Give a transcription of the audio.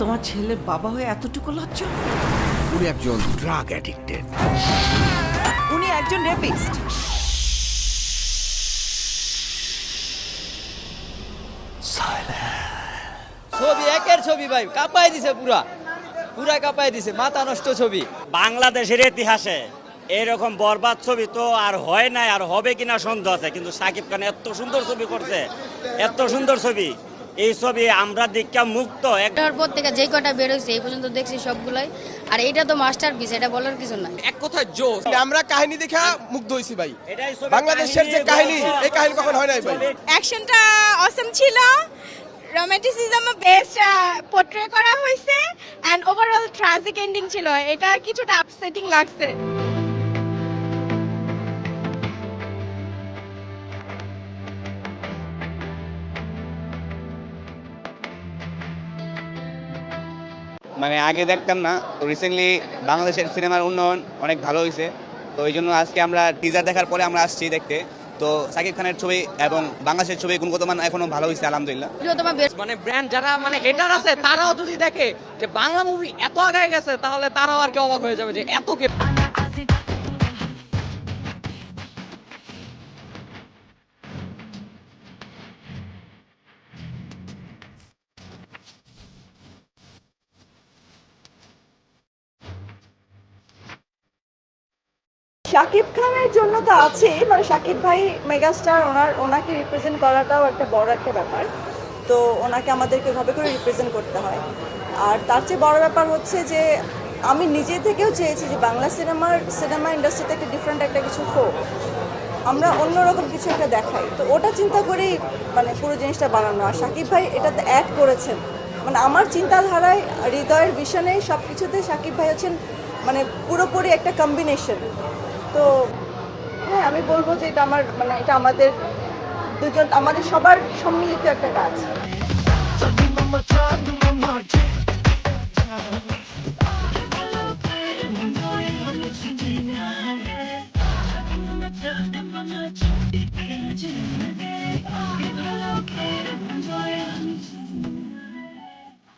তোমার ছেলের বাবা হয়ে এতটুকু লজ্জা? উনি একজন ড্রাগ অ্যাডিক্টেড উনি একজন রেপিস্ট ছবি একের ছবি ভাই কাঁপাই দিছে পুরা। পুরা কাঁপাই দিছে মাথা নষ্ট ছবি। বাংলাদেশের ইতিহাসে এরকম বরবাদ ছবি তো আর হয় নাই আর হবে কিনা সন্দেহ আছে কিন্তু সাকিব খান এত সুন্দর ছবি করছে এত সুন্দর ছবি। এই ছবি আমরা দীক্ষা মুক্ত। পর থেকে যে কটা বের হয়েছে এই পর্যন্ত দেখছি সবগুলাই। আর এটা তো মাস্টার পিস এটা বলার কিছু নাই। এক কথায় জোস আমরা কাহিনী দেখা মুগ্ধ হইছি ভাই। বাংলাদেশের যে কাহিনী এই কাহিনী কখন হয় নাই ভাই? অ্যাকশনটা অসম ছিল। রোমান্টিসিজম বেস্ট পোর্ট্রে করা হয়েছে। অ্যান্ড ওভারঅল ট্রাজিক এন্ডিং ছিল। এটা কিছুটা আপসেটিং লাগছে। মানে আগে দেখতাম না তো রিসেন্টলি বাংলাদেশের সিনেমার উন্নয়ন অনেক ভালো হয়েছে তো এই জন্য আজকে আমরা টিজার দেখার পরে আমরা আসছি দেখতে। তো সাকিব খানের ছবি এবং বাংলাদেশের ছবি গুণগত মান এখনও ভালো হয়েছে আলহামদুলিল্লাহ। মানে ব্র্যান্ড যারা মানে হেটার আছে তারাও যদি দেখে যে বাংলা মুভি এত আগে গেছে তাহলে তারাও আর কি অবাক হয়ে যাবে যে এত কে শাকিব খানের জন্য তো আছে মানে শাকিব ভাই মেগাস্টার, ওনার, ওনাকে রিপ্রেজেন্ট করাটাও একটা বড় একটা ব্যাপার। তো ওনাকে আমাদেরকে ভাবে করে রিপ্রেজেন্ট করতে হয়। আর তার চেয়ে বড় ব্যাপার হচ্ছে যে, আমি নিজে থেকেও চেয়েছি যে বাংলা সিনেমার, সিনেমা ইন্ডাস্ট্রিতে একটা ডিফারেন্ট একটা কিছু হোক। আমরা অন্যরকম কিছু একটা দেখাই। তো ওটা চিন্তা করেই মানে পুরো জিনিসটা বানানো। আর শাকিব ভাই এটাতে অ্যাড করেছেন। মানে আমার চিন্তাধারায়, হৃদয়ের ভিশনে সব কিছুতে শাকিব ভাই হচ্ছেন মানে পুরোপুরি একটা কম্বিনেশন তো হ্যাঁ আমি বলব যে এটা আমার মানে এটা আমাদের দুজন, আমাদের সবার সম্মিলিত একটা কাজ।